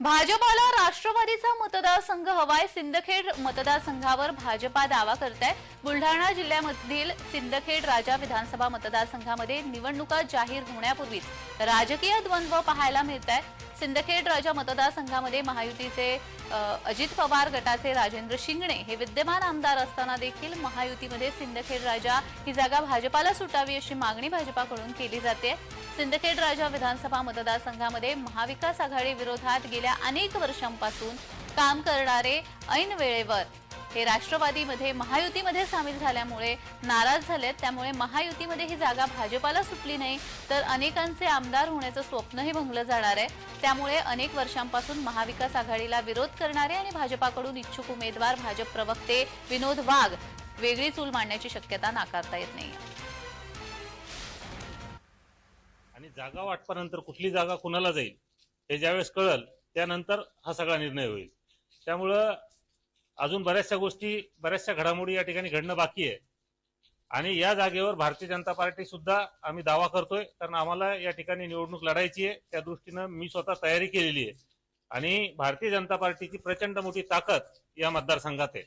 भाजपाला राष्ट्रवादीचा मतदारसंघ हवाय. सिंदखेड मतदारसंघावर भाजपा दावा करत आहे बुलढाणा जिल्ह्यामधील सिंदखेड राजा विधानसभा मतदारसंघामध्ये निवडणुका जाहीर होण्यापूर्वीच राजकीय द्वंद्व पाहायला मिळत आहे सिंदखेड राजा मतदारसंघामध्ये महायुतीचे अजित पवार गटाचे राजेंद्र शिंगणे हे विद्यमान आमदार असताना देखील महायुतीमध्ये सिंदखेड राजा ही जागा भाजपाला सुटावी अशी मागणी भाजपाकडून केली जाते. सिंदखेड राजा विधानसभा मतदारसंघामध्ये महाविकास आघाडी विरोधात गेल्या अनेक वर्षांपासून काम करणारे ऐन वेळेवर हे राष्ट्रवादीमध्ये महायुतीमध्ये सामील झाल्यामुळे नाराज झालेत. त्यामुळे महायुतीमध्ये ही जागा भाजपाला सुटली नाही तर अनेकांचे आमदार होण्याचं स्वप्नही भंगलं जाणार आहे. त्यामुळे अनेक वर्षांपासून महाविकास आघाडीला विरोध करणारे आणि भाजपाकडून इच्छुक उमेदवार भाजप प्रवक्ते विनोद वाघ वेगळी चूल मांडण्याची शक्यता नाकारता येत नाही. आणि जागा वाटपानंतर कुठली जागा कुणाला जाईल हे ज्यावेळेस कळल त्यानंतर हा सगळा निर्णय होईल. त्यामुळं अजून बऱ्याचशा गोष्टी बऱ्याचशा घडामोडी या ठिकाणी घडणं बाकी आहे. आणि या जागेवर भारतीय जनता पार्टी सुद्धा आम्ही दावा करतोय कारण आम्हाला या ठिकाणी निवडणूक लढायची आहे. त्या दृष्टीनं मी स्वतः तयारी केलेली आहे. आणि भारतीय जनता पार्टीची प्रचंड मोठी ताकद या मतदारसंघात आहे.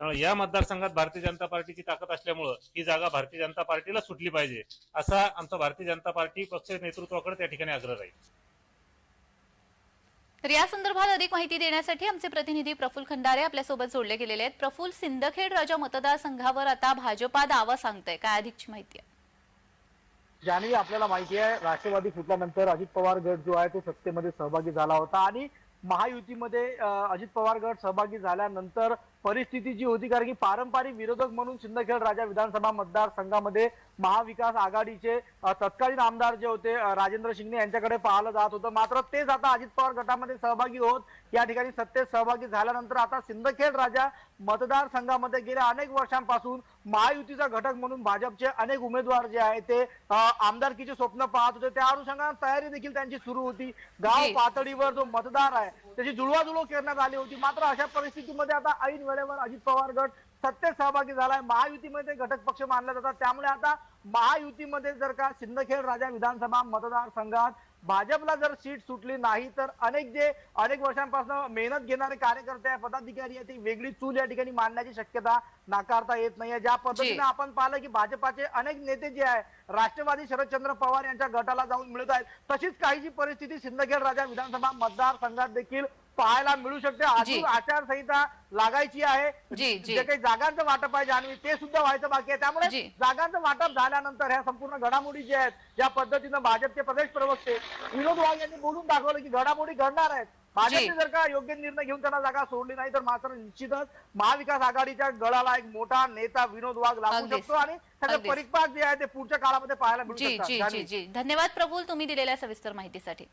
त्यामुळे या मतदारसंघात भारतीय जनता पार्टीची ताकद असल्यामुळं ही जागा भारतीय जनता पार्टीला सुटली पाहिजे असा आमचा भारतीय जनता पार्टी पक्ष नेतृत्वाकडे त्या ठिकाणी आग्रह राहील. तर या संदर्भात अधिक माहिती देण्यासाठी आमचे प्रतिनिधी प्रफुल खंडारे आपल्यासोबत जोडले गेलेले आहेत. प्रफुल सिंदखेड राजा मतदारसंघावर आता भाजपा दावा सांगतोय. काय अधिकची माहिती आहे? जानवी आपल्याला माहिती आहे राष्ट्रवादी फुटल्यानंतर अजित पवार गट जो आहे तो सत्तेमध्ये सहभागी झाला होता आणि महायुतीमध्ये अजित पवार गट सहभागी झाल्यानंतर परिस्थिती जी होती कारण की पारंपरिक विरोधक म्हणून सिंदखेड राजा विधानसभा मतदारसंघामध्ये महाविकास आघाडीचे तत्कालीन आमदार जे होते राजेंद्र शिंगणे यांच्याकडे पाहिलं जात होतं. मात्र तेच आता अजित पवार गटामध्ये सहभागी होत या ठिकाणी सत्तेत सहभागी झाल्यानंतर आता सिंदखेड राजा मतदारसंघामध्ये गेल्या अनेक वर्षांपासून महायुतीचा घटक म्हणून भाजपचे अनेक उमेदवार जे आहे ते आमदारकीचे स्वप्न पाहत होते. त्या अनुषंगाने तयारी देखील त्यांची सुरू होती. गाव. पातळीवर जो मतदार आहे त्याची जुळवाजुळव करण्यात आली होती. मात्र अशा परिस्थितीमध्ये आता ऐन वेळेवर अजित पवार गट सत्तेत सहभागी झालाय. महायुतीमध्ये घटक पक्ष मानले जातात. त्यामुळे आता महायुतीमध्ये जर का सिंदखेड राजा विधानसभा मतदारसंघात भाजपला जर सीट सुटली नाही तर अनेक जे अनेक वर्षांपासून मेहनत घेणारे कार्यकर्ते आहे पदाधिकारी आहे ती वेगळी चूल या ठिकाणी मांडण्याची शक्यता नाकारता येत नाहीये ज्या. पद्धतीने आपण पाहिलं की भाजपाचे अनेक नेते जे आहे राष्ट्रवादी शरदचंद्र पवार यांच्या गटाला जाऊन मिळत आहेत तशीच काही जी परिस्थिती सिंदखेड राजा विधानसभा मतदारसंघात देखील पाहायला मिळू शकते. अजून आचारसंहिता लागायची आहे जी, जी. जे काही जागांचं वाटप आहे जान्हवी ते सुद्धा व्हायचं बाकी आहे त्यामुळे जी. जागांचं वाटप झाल्यानंतर ह्या संपूर्ण घडामोडी ज्या आहेत ज्या पद्धतीनं भाजपचे प्रदेश प्रवक्ते विनोद वाघ यांनी बोलून दाखवलं की घडामोडी घडणार आहेत भाजपने जर का योग्य निर्णय घेऊन त्यांना जागा सोडली नाही तर मात्र निश्चितच महाविकास आघाडीच्या गळाला एक मोठा नेता विनोद वाघ लागू अगदीच. शकतो आणि त्याचे अगदीच. परिपाक जे आहे ते पुढच्या काळामध्ये पाहायला मिळू जी शकतात जी जी जान्हवी. जी धन्यवाद प्रफुल्ल तुम्ही दिलेल्या सविस्तर माहितीसाठी